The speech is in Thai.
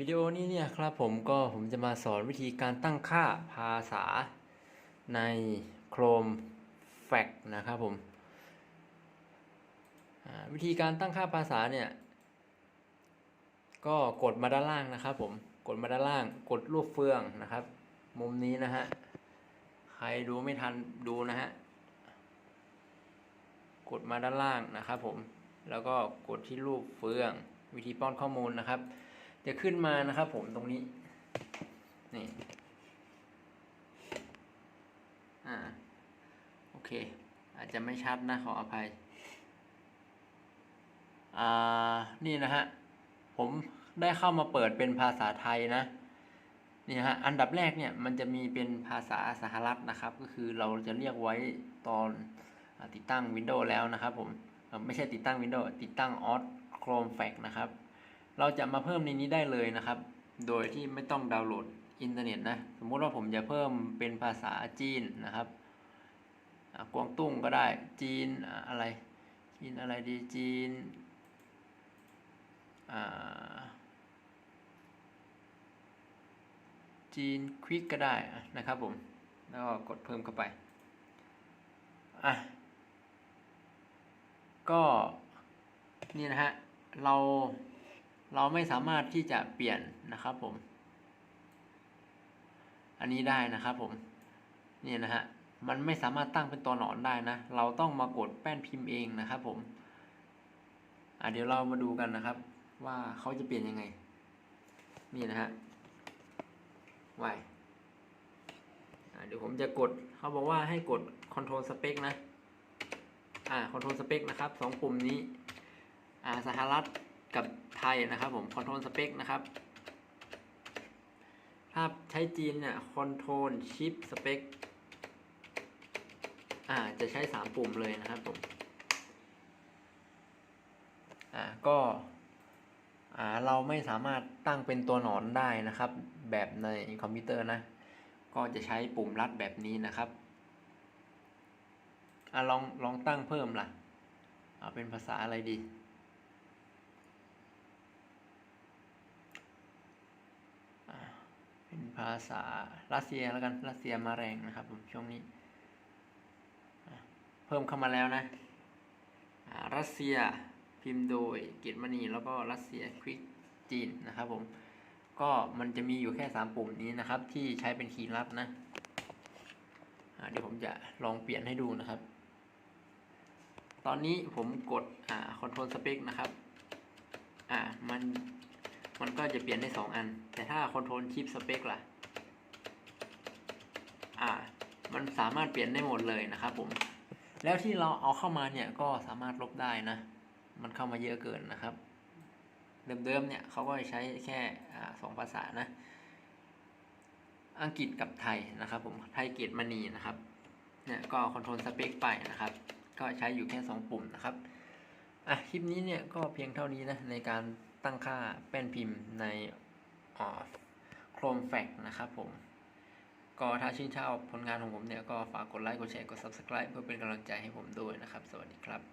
วิดีโอนี้เนี่ยครับผมก็ผมจะมาสอนวิธีการตั้งค่าภาษาใน Chrome f a c นะครับผมวิธีการตั้งค่าภาษาเนี่ย ก็กดมาด้านล่างนะครับผมกดมาด้านล่างกดรูปเฟืองนะครับ มุมนี้นะฮะใครดูไม่ทันดูนะฮะกดมาด้านล่างนะครับผมแล้วก็กดที่รูปเฟืองวิธีป้อนข้อมูลนะครับ จะขึ้นมานะครับผมตรงนี้ นี่ อ่า โอเค อาจจะไม่ชัดนะขออภัย อ่า นี่นะฮะ ผมได้เข้ามาเปิดเป็นภาษาไทยนะนี่นะฮะ อันดับแรกเนี่ย มันจะมีเป็นภาษาสหรัฐนะครับ ก็คือเราจะเรียกไว้ตอนติดตั้ง Windows แล้วนะครับผม ไม่ใช่ติดตั้ง Windows ติดตั้ง OS Chrome f a c นะครับ เราจะมาเพิ่มในนี้ได้เลยนะครับ โดยที่ไม่ต้องดาวน์โหลดอินเทอร์เน็ตนะ สมมุติว่าผมจะเพิ่มเป็นภาษาจีนนะครับอะกวางตุ้งก็ได้ จีนอะไร จีนอะไรดี จีนจีนควิกก็ได้นะครับผม แล้วก็กดเพิ่มเข้าไป อะ ก็นี่นะฮะ เรา เราไม่สามารถที่จะเปลี่ยนนะครับผม อันนี้ได้นะครับผมนี่นะฮะมันไม่สามารถตั้งเป็นตัวหนอนได้นะ เราต้องมากดแป้นพิมพ์เองนะครับผมอะเดี๋ยวเรามาดูกันนะครับ ว่าเขาจะเปลี่ยนยังไง นี่นะฮะไวเดี๋ยวผมจะกดเขาบอกว่าให้กด Control Spec นะ อ่า Control Spec นะครับสองปุ่มนี้ อ่า สหรัฐ กับไทยนะครับผม Control Spec นะครับถ้าใช้จีนเนี่ย Control Shift Spec อ่าจะใช้สามปุ่มเลยนะครับผมอ่าก็อ่าเราไม่สามารถตั้งเป็นตัวหนอนได้นะครับ แบบในคอมพิวเตอร์นะ ก็จะใช้ปุ่มลัดแบบนี้นะครับอ่าลองลองตั้งเพิ่มล่ะเอาเป็นภาษาอะไรดี อ่าเป็น ภาษารัสเซียแล้วกันรัสเซียมาแรงนะครับผมช่วงนี้ เพิ่มเข้ามาแล้วนะรัสเซียพิมพ์โดยเกียรติมณีแล้วก็รัสเซียควิกจีนนะครับผมก็มันจะมีอยู่แค่สามปุ่มนี้นะครับ ที่ใช้เป็นคีย์ลัดนะเดี๋ยวผมจะลองเปลี่ยนให้ดูนะครับ ตอนนี้ผมกด อ่า Control Spec นะครับ อ่า มัน มันก็จะเปลี่ยนได้สองอัน แต่ถ้า Control Shift Spec ล่ะ อ่า มันสามารถเปลี่ยนได้หมดเลยนะครับผม แล้วที่เราเอาเข้ามาเนี่ยก็สามารถลบได้นะ มันเข้ามาเยอะเกินนะครับ เดิมๆเนี่ยเขาก็ใช้แค่สองภาษานะ อังกฤษกับไทยนะครับผม ไทยเกตมณีนะครับ เนี่ยก็ Control Spec ไปนะครับ ก็ใช้อยู่แค่ 2 ปุ่มนะครับ อะ คลิปนี้เนี่ยก็เพียงเท่านี้นะในการ ตั้งค่าแป้นพิมพ์ในอ่า Chrome f a c นะครับผม ก็ถ้าชื่นชอบผลงานของผมเนี่ย ก็ฝากกดไลค์ กดแชร์ กด Subscribe เพื่อเป็นกำลังใจให้ผมด้วยนะครับ สวัสดีครับ